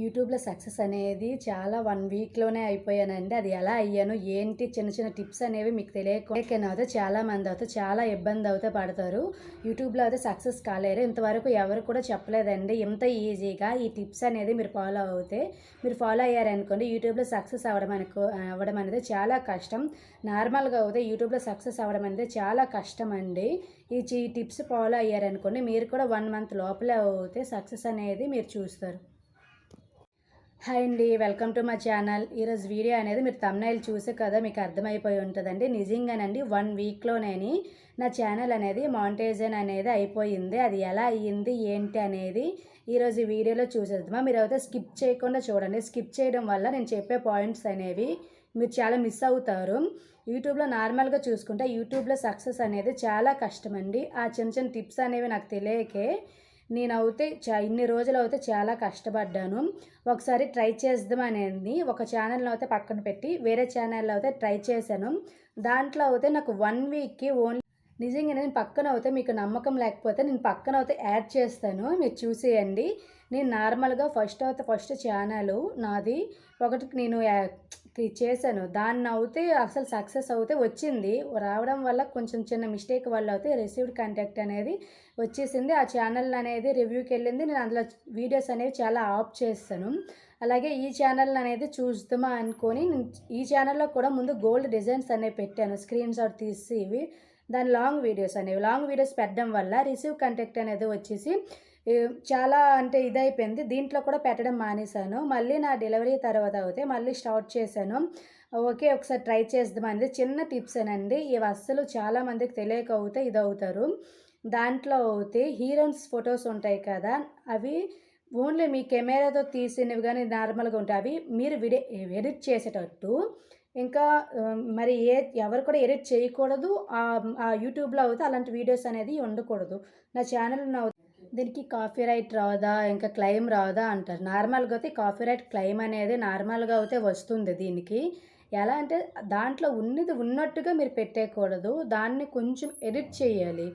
యూట్యూబ్లో సక్సెస్ అనేది చాలా వన్ వీక్లోనే అయిపోయానండి. అది ఎలా అయ్యాను ఏంటి చిన్న చిన్న టిప్స్ అనేవి మీకు తెలియకుండా అయితే చాలా మంది అయితే చాలా ఇబ్బంది అయితే పడతారు. యూట్యూబ్లో అయితే సక్సెస్ కాలేరు. ఇంతవరకు ఎవరు కూడా చెప్పలేదండి. ఇంత ఈజీగా ఈ టిప్స్ అనేది మీరు ఫాలో అవుతే మీరు ఫాలో అయ్యారనుకోండి యూట్యూబ్లో సక్సెస్ అవ్వడం అనుకో అవ్వడం అనేది చాలా కష్టం. నార్మల్గా అయితే యూట్యూబ్లో సక్సెస్ అవ్వడం అనేది చాలా కష్టం అండి. ఈ ఈ టిప్స్ ఫాలో అయ్యారనుకోండి మీరు కూడా వన్ మంత్ లోపలే అవుతే సక్సెస్ అనేది మీరు చూస్తారు. హాయ్ అండి వెల్కమ్ టు మై ఛానల్. ఈరోజు వీడియో అనేది మీరు తమ్నైల్ చూసే కదా మీకు అర్థమైపోయి ఉంటుందండి. నిజంగానండి వన్ వీక్లోనేని నా ఛానల్ అనేది మానిటైజన్ అనేది అయిపోయింది. అది ఎలా అయ్యింది ఏంటి అనేది ఈరోజు వీడియోలో చూసేద్దామా? మీరు అయితే స్కిప్ చేయకుండా చూడండి. స్కిప్ చేయడం వల్ల నేను చెప్పే పాయింట్స్ అనేవి మీరు చాలా మిస్ అవుతారు. యూట్యూబ్లో నార్మల్గా చూసుకుంటే యూట్యూబ్లో సక్సెస్ అనేది చాలా కష్టమండి. ఆ చిన్న చిన్న టిప్స్ అనేవి నాకు తెలియకే నేనైతే చా ఇన్ని రోజులు అయితే చాలా కష్టపడ్డాను. ఒకసారి ట్రై చేద్దాం అనేది ఒక ఛానల్లో అయితే పక్కన పెట్టి వేరే ఛానల్లో అయితే ట్రై చేశాను. దాంట్లో అయితే నాకు వన్ వీక్కి ఓన్లీ నిజంగా నేను పక్కన అవుతే మీకు నమ్మకం లేకపోతే నేను పక్కన అయితే యాడ్ చేస్తాను. మీరు చూసేయండి. నేను నార్మల్గా ఫస్ట్ అయితే ఫస్ట్ ఛానల్ నాది. ఒకటి నేను చేశాను. దాన్ని అవుతే అసలు సక్సెస్ అవుతే వచ్చింది. రావడం వల్ల కొంచెం చిన్న మిస్టేక్ వల్ల అయితే రిసీవ్డ్ కాంటాక్ట్ అనేది వచ్చేసింది. ఆ ఛానల్ అనేది రివ్యూకి వెళ్ళింది. నేను అందులో వీడియోస్ అనేవి చాలా ఆఫ్ చేస్తాను. అలాగే ఈ ఛానల్ అనేది చూద్దామా అనుకొని ఈ ఛానల్లో కూడా ముందు గోల్డ్ డిజైన్స్ అనేవి పెట్టాను. స్క్రీన్ షాట్ తీసి ఇవి. దాని లాంగ్ వీడియోస్ అనేవి. లాంగ్ వీడియోస్ పెట్టడం వల్ల రిసీవ్ కంటెక్ట్ అనేది వచ్చేసి చాలా అంటే ఇదైపోయింది. దీంట్లో కూడా పెట్టడం మానేశాను. మళ్ళీ నా డెలివరీ తర్వాత అయితే మళ్ళీ స్టార్ట్ చేశాను. ఓకే ఒకసారి ట్రై చేద్దాం అనేది చిన్న టిప్స్ అనండి. ఇవి అస్సలు చాలామందికి తెలియక అవుతే ఇది అవుతారు దాంట్లో అయితే హీరోయిన్స్ ఫొటోస్ ఉంటాయి కదా అవి ఓన్లీ మీ కెమెరాతో తీసినవి కానీ నార్మల్గా ఉంటాయి. అవి మీరు విడి ఎడిట్ చేసేటట్టు ఇంకా మరి ఏ ఎవరు కూడా ఎడిట్ చేయకూడదు. ఆ యూట్యూబ్లో అయితే అలాంటి వీడియోస్ అనేది ఉండకూడదు. నా ఛానల్ దీనికి కాఫీ రైట్ రాదా? ఇంకా క్లెయిమ్ రాదా అంటారు. నార్మల్గా అయితే కాఫీ రైట్ క్లెయిమ్ అనేది నార్మల్గా అయితే వస్తుంది దీనికి. ఎలా అంటే దాంట్లో ఉన్నది ఉన్నట్టుగా మీరు పెట్టేయకూడదు దాన్ని కొంచెం ఎడిట్ చేయాలి.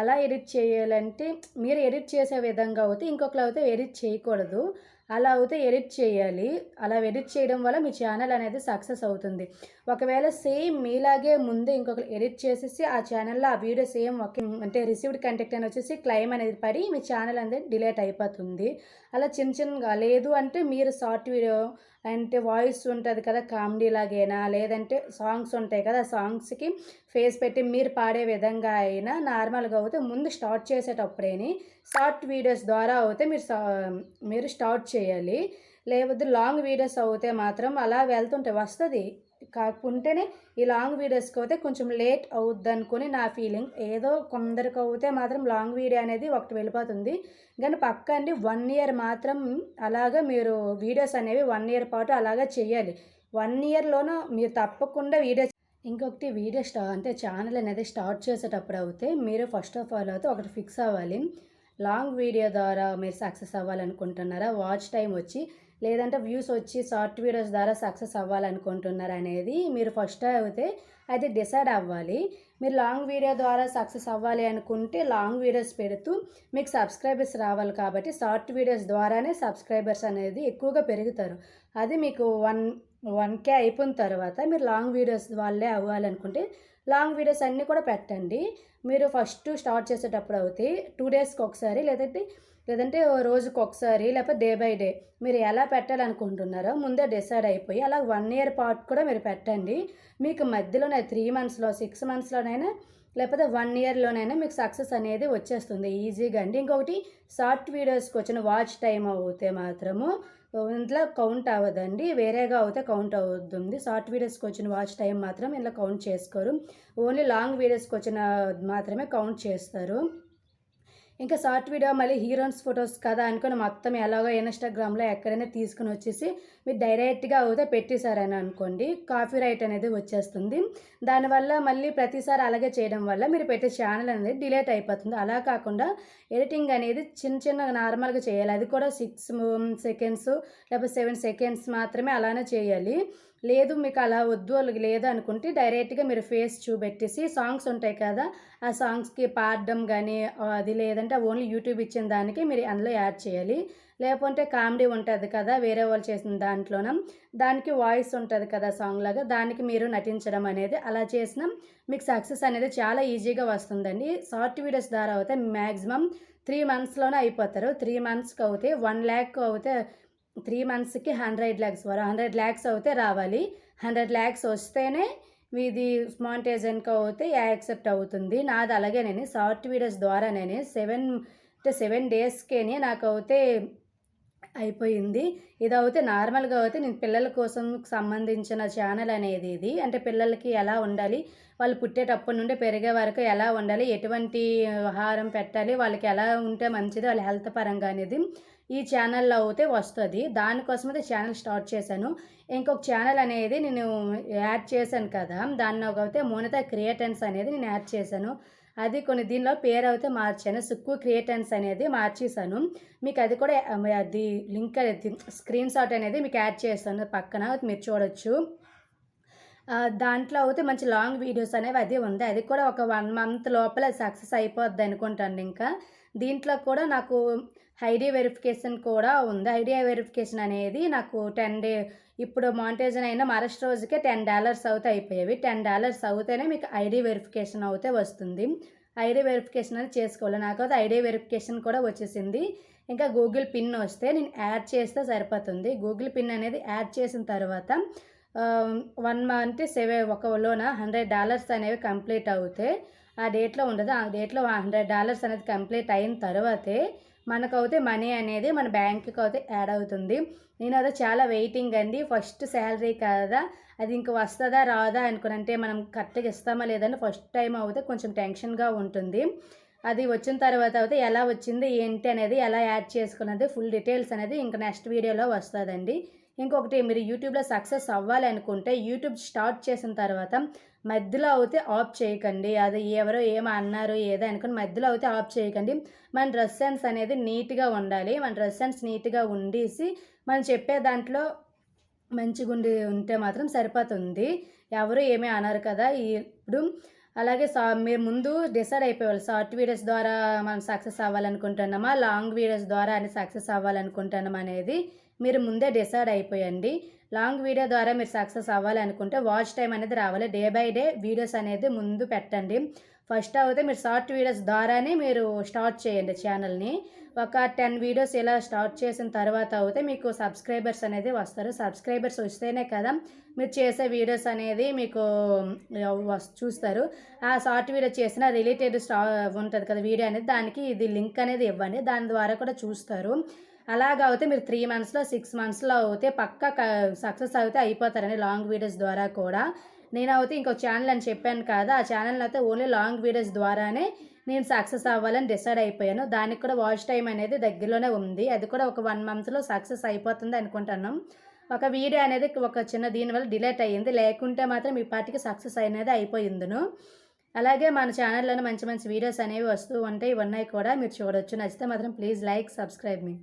ఎలా ఎడిట్ చేయాలంటే మీరు ఎడిట్ చేసే విధంగా అయితే ఇంకొకరు అయితే ఎడిట్ చేయకూడదు. అలా అయితే ఎడిట్ చేయాలి. అలా ఎడిట్ చేయడం వల్ల మీ ఛానల్ అనేది సక్సెస్ అవుతుంది. ఒకవేళ సేమ్ మీలాగే ముందు ఇంకొకరు ఎడిట్ చేసేసి ఆ ఛానల్లో ఆ వీడియో సేమ్ ఒక అంటే రిసీవ్డ్ కంటెక్ట్ అని వచ్చేసి క్లైమ్ అనేది పడి మీ ఛానల్ అనేది డిలేట్ అయిపోతుంది. అలా చిన్న చిన్నగా లేదు అంటే మీరు షార్ట్ వీడియో అంటే వాయిస్ ఉంటుంది కదా కామెడీ లాగైనా లేదంటే సాంగ్స్ ఉంటాయి కదా సాంగ్స్కి ఫేస్ పెట్టి మీరు పాడే విధంగా అయినా నార్మల్గా అయితే ముందు స్టార్ట్ చేసేటప్పుడేని షార్ట్ వీడియోస్ ద్వారా అయితే మీరు మీరు స్టార్ట్ చేయాలి. లేకపోతే లాంగ్ వీడియోస్ అవుతే మాత్రం అలా వెళ్తుంటే వస్తుంది. కాకుంటేనే ఈ లాంగ్ వీడియోస్కి అయితే కొంచెం లేట్ అవుద్ది అనుకుని నా ఫీలింగ్. ఏదో కొందరికి అవుతే మాత్రం లాంగ్ వీడియో అనేది ఒకటి వెళ్ళిపోతుంది. కానీ పక్క అండి వన్ ఇయర్ మాత్రం అలాగా మీరు వీడియోస్ అనేవి వన్ ఇయర్ పాటు అలాగా చేయాలి వన్ ఇయర్లోనూ మీరు తప్పకుండా వీడియో ఇంకొకటి వీడియో స్టా అంటే ఛానల్ అనేది స్టార్ట్ చేసేటప్పుడు అయితే మీరు ఫస్ట్ ఆఫ్ ఆల్ అయితే ఒకటి ఫిక్స్ అవ్వాలి. లాంగ్ వీడియో ద్వారా మీరు సక్సెస్ అవ్వాలనుకుంటున్నారా? వాచ్ టైం వచ్చి లేదంటే వ్యూస్ వచ్చి షార్ట్ వీడియోస్ ద్వారా సక్సెస్ అవ్వాలనుకుంటున్నారు అనేది మీరు ఫస్ట్ అయితే అయితే డిసైడ్ అవ్వాలి. మీరు లాంగ్ వీడియో ద్వారా సక్సెస్ అవ్వాలి అనుకుంటే లాంగ్ వీడియోస్ పెడుతూ మీకు సబ్స్క్రైబర్స్ రావాలి కాబట్టి షార్ట్ వీడియోస్ ద్వారానే సబ్స్క్రైబర్స్ అనేది ఎక్కువగా పెరుగుతారు. అది మీకు వన్ వన్ కే అయిపోయిన తర్వాత మీరు లాంగ్ వీడియోస్ వాళ్ళే అవ్వాలనుకుంటే లాంగ్ వీడియోస్ అన్నీ కూడా పెట్టండి. మీరు ఫస్ట్ స్టార్ట్ చేసేటప్పుడు అవుతాయి టూ డేస్కి ఒకసారి లేదంటే లేదంటే రోజుకి ఒకసారి లేకపోతే డే బై డే మీరు ఎలా పెట్టాలనుకుంటున్నారో ముందే డిసైడ్ అయిపోయి అలా వన్ ఇయర్ పాటు కూడా మీరు పెట్టండి. మీకు మధ్యలోనే త్రీ మంత్స్లో సిక్స్ మంత్స్లోనైనా లేకపోతే వన్ ఇయర్లోనైనా మీకు సక్సెస్ అనేది వచ్చేస్తుంది. ఈజీగా అండి. ఇంకొకటి షార్ట్ వీడియోస్కి వచ్చిన వాచ్ టైం అవుతే మాత్రము ఇంట్లో కౌంట్ అవ్వదండి. వేరేగా అవుతే కౌంట్ అవుతుంది. షార్ట్ వీడియోస్కి వచ్చిన వాచ్ టైం మాత్రం ఇంట్లో కౌంట్ చేసుకోరు. ఓన్లీ లాంగ్ వీడియోస్కి వచ్చిన మాత్రమే కౌంట్ చేస్తారు. ఇంకా షార్ట్ వీడియో మళ్ళీ హీరోయిన్స్ ఫొటోస్ కదా అనుకుని మొత్తం ఎలాగో ఇన్స్టాగ్రామ్లో ఎక్కడైనా తీసుకుని వచ్చేసి మీరు డైరెక్ట్గా అవుతే పెట్టేశారని అనుకోండి. కాఫీ రైట్ అనేది వచ్చేస్తుంది. దానివల్ల మళ్ళీ ప్రతిసారి అలాగే చేయడం వల్ల మీరు పెట్టే ఛానల్ అనేది డిలేట్ అయిపోతుంది. అలా కాకుండా ఎడిటింగ్ అనేది చిన్న చిన్న నార్మల్గా చేయాలి. అది కూడా సిక్స్ సెకండ్స్ లేకపోతే సెవెన్ సెకండ్స్ మాత్రమే అలానే చేయాలి. లేదు మీకు అలా వద్దు లేదు అనుకుంటే డైరెక్ట్గా మీరు ఫేస్ చూపెట్టేసి సాంగ్స్ ఉంటాయి కదా ఆ సాంగ్స్కి పాడడం కానీ అది లేదంటే ఓన్లీ యూట్యూబ్ ఇచ్చిన దానికి మీరు అందులో యాడ్ చేయాలి. లేకుంటే కామెడీ ఉంటుంది కదా వేరే వాళ్ళు చేసిన దాంట్లోన? దానికి వాయిస్ ఉంటుంది కదా సాంగ్ లాగా దానికి మీరు నటించడం అనేది అలా చేసిన మీకు సక్సెస్ అనేది చాలా ఈజీగా వస్తుందండి. షార్ట్ వీడియోస్ ద్వారా అయితే మ్యాక్సిమం త్రీ మంత్స్లోనే అయిపోతారు. త్రీ మంత్స్కి అవుతే వన్ ల్యాక్ అవుతే త్రీ మంత్స్కి హండ్రెడ్ ల్యాక్స్ వరకు హండ్రెడ్ ల్యాక్స్ అయితే రావాలి. హండ్రెడ్ ల్యాక్స్ వస్తేనే మీది మానిటైజన్కి అయితే యాక్సెప్ట్ అవుతుంది. నాది అలాగే నేను షార్ట్ వీడియోస్ ద్వారా నేను సెవెన్ అంటే సెవెన్ డేస్కేనే నాకు అయితే అయిపోయింది. ఇది అయితే నార్మల్గా అయితే నేను పిల్లల కోసం సంబంధించిన ఛానల్ అనేది ఇది. అంటే పిల్లలకి ఎలా ఉండాలి వాళ్ళు పుట్టేటప్పటి నుండి పెరిగే వరకు ఎలా ఉండాలి ఎటువంటి ఆహారం పెట్టాలి వాళ్ళకి ఎలా ఉంటే మంచిది వాళ్ళ హెల్త్ పరంగా అనేది. ఈ ఛానల్లో అయితే వస్తుంది. దానికోసం అయితే ఛానల్ స్టార్ట్ చేశాను. ఇంకొక ఛానల్ అనేది నేను యాడ్ చేశాను కదా దాన్ని అయితే మోనిత క్రియేటెన్స్ అనేది నేను యాడ్ చేశాను. అది కొన్ని దీనిలో పేరు అయితే మార్చాను. సుక్కు క్రియేటెన్స్ అనేది మార్చేసాను మీకు అది కూడా అది లింక్ అది స్క్రీన్ షాట్ అనేది మీకు యాడ్ చేస్తాను పక్కన మీరు చూడొచ్చు. దాంట్లో అయితే మంచి లాంగ్ వీడియోస్ అనేవి అది ఉంది. అది కూడా ఒక వన్ మంత్ లోపల సక్సెస్ అయిపోద్ది అనుకుంటాను ఇంకా. దీంట్లో కూడా నాకు ఐడి వెరిఫికేషన్ కూడా ఉంది. ఐడియా వెరిఫికేషన్ అనేది నాకు టెన్ డే ఇప్పుడు మానిటైజన్ అయిన మరస్ట్ రోజుకే టెన్ డాలర్స్ అవుతే అయిపోయేవి. టెన్ డాలర్స్ అవుతేనే మీకు ఐడి వెరిఫికేషన్ అవుతే వస్తుంది. ఐడి వెరిఫికేషన్ అనేది చేసుకోవాలి. నాకు అయితే ఐడి వెరిఫికేషన్ కూడా వచ్చేసింది. ఇంకా గూగుల్ పిన్ వస్తే నేను యాడ్ చేస్తే సరిపోతుంది. గూగుల్ పిన్ అనేది యాడ్ చేసిన తర్వాత వన్ మంత్ సెవెన్ ఒక లోన హండ్రెడ్ డాలర్స్ అనేవి కంప్లీట్ అవుతాయి ఆ డేట్లో ఉండదు ఆ డేట్లో హండ్రెడ్ డాలర్స్ అనేది కంప్లీట్ అయిన తర్వాతే మనకైతే మనీ అనేది మన బ్యాంక్కి అయితే యాడ్ అవుతుంది. నేను అదే చాలా వెయిటింగ్ అండి. ఫస్ట్ శాలరీ కదా? అది ఇంక వస్తుందా రాదా అనుకుని అంటే మనం కరెక్ట్గా ఇస్తామా లేదని ఫస్ట్ టైం అయితే కొంచెం టెన్షన్గా ఉంటుంది. అది వచ్చిన తర్వాత అయితే ఎలా వచ్చింది ఏంటి అనేది ఎలా యాడ్ చేసుకున్నది ఫుల్ డీటెయిల్స్ అనేది ఇంకా నెక్స్ట్ వీడియోలో వస్తుందండి. ఇంకొకటి మీరు యూట్యూబ్లో సక్సెస్ అవ్వాలి అనుకుంటే యూట్యూబ్ స్టార్ట్ చేసిన తర్వాత మధ్యలో అయితే ఆఫ్ చేయకండి. అది ఎవరో ఏమో అన్నారు ఏదో అనుకుని మధ్యలో అయితే ఆఫ్ చేయకండి. మన డ్రెస్ సెన్స్ అనేది నీట్గా ఉండాలి. మన డ్రెస్ సెన్స్ నీట్గా ఉండేసి మనం చెప్పే దాంట్లో మంచిగా ఉండి ఉంటే మాత్రం సరిపోతుంది. ఎవరు ఏమీ అన్నారు కదా. ఇప్పుడు అలాగే సా మీరు ముందు డిసైడ్ అయిపోవాలి షార్ట్ వీడియోస్ ద్వారా మనం సక్సెస్ అవ్వాలనుకుంటున్నామా? లాంగ్ వీడియోస్ ద్వారా అని సక్సెస్ అవ్వాలనుకుంటున్నాం అనేది మీరు ముందే డిసైడ్ అయిపోయండి. లాంగ్ వీడియో ద్వారా మీరు సక్సెస్ అవ్వాలనుకుంటే వాచ్ టైం అనేది రావాలి. డే బై డే వీడియోస్ అనేది ముందు పెట్టండి. ఫస్ట్ అయితే మీరు షార్ట్ వీడియోస్ ద్వారానే మీరు స్టార్ట్ చేయండి ఛానల్ని ఒక టెన్ వీడియోస్ ఇలా స్టార్ట్ చేసిన తర్వాత అయితే మీకు సబ్స్క్రైబర్స్ అనేది వస్తారు. సబ్స్క్రైబర్స్ వస్తేనే కదా మీరు చేసే వీడియోస్ అనేది మీకు చూస్తారు. ఆ షార్ట్ వీడియో చేసిన రిలేటెడ్ స్టా ఉంటుంది కదా వీడియో అనేది దానికి ఇది లింక్ అనేది ఇవ్వండి. దాని ద్వారా కూడా చూస్తారు. అలాగైతే మీరు త్రీ మంత్స్లో సిక్స్ మంత్స్లో అయితే పక్క సక్సెస్ అయితే అయిపోతారండి లాంగ్ వీడియోస్ ద్వారా కూడా. నేనైతే ఇంకో ఛానల్ అని చెప్పాను కదా ఆ ఛానల్ అయితే ఓన్లీ లాంగ్ వీడియోస్ ద్వారానే నేను సక్సెస్ అవ్వాలని డిసైడ్ అయిపోయాను. దానికి కూడా వాచ్ టైం అనేది దగ్గరలోనే ఉంది. అది కూడా ఒక వన్ మంత్లో సక్సెస్ అయిపోతుంది అనుకుంటున్నాం ఒక వీడియో అనేది ఒక చిన్న దీనివల్ల డిలేట్ అయ్యింది. లేకుంటే మాత్రం ఈ పార్టీకి సక్సెస్ అనేది అయిపోయిందును. అలాగే మన ఛానల్లోనే మంచి మంచి వీడియోస్ అనేవి వస్తూ ఉంటాయి. ఇవన్నీ కూడా మీరు చూడొచ్చు. నచ్చితే మాత్రం ప్లీజ్ లైక్ సబ్స్క్రైబ్ మీ.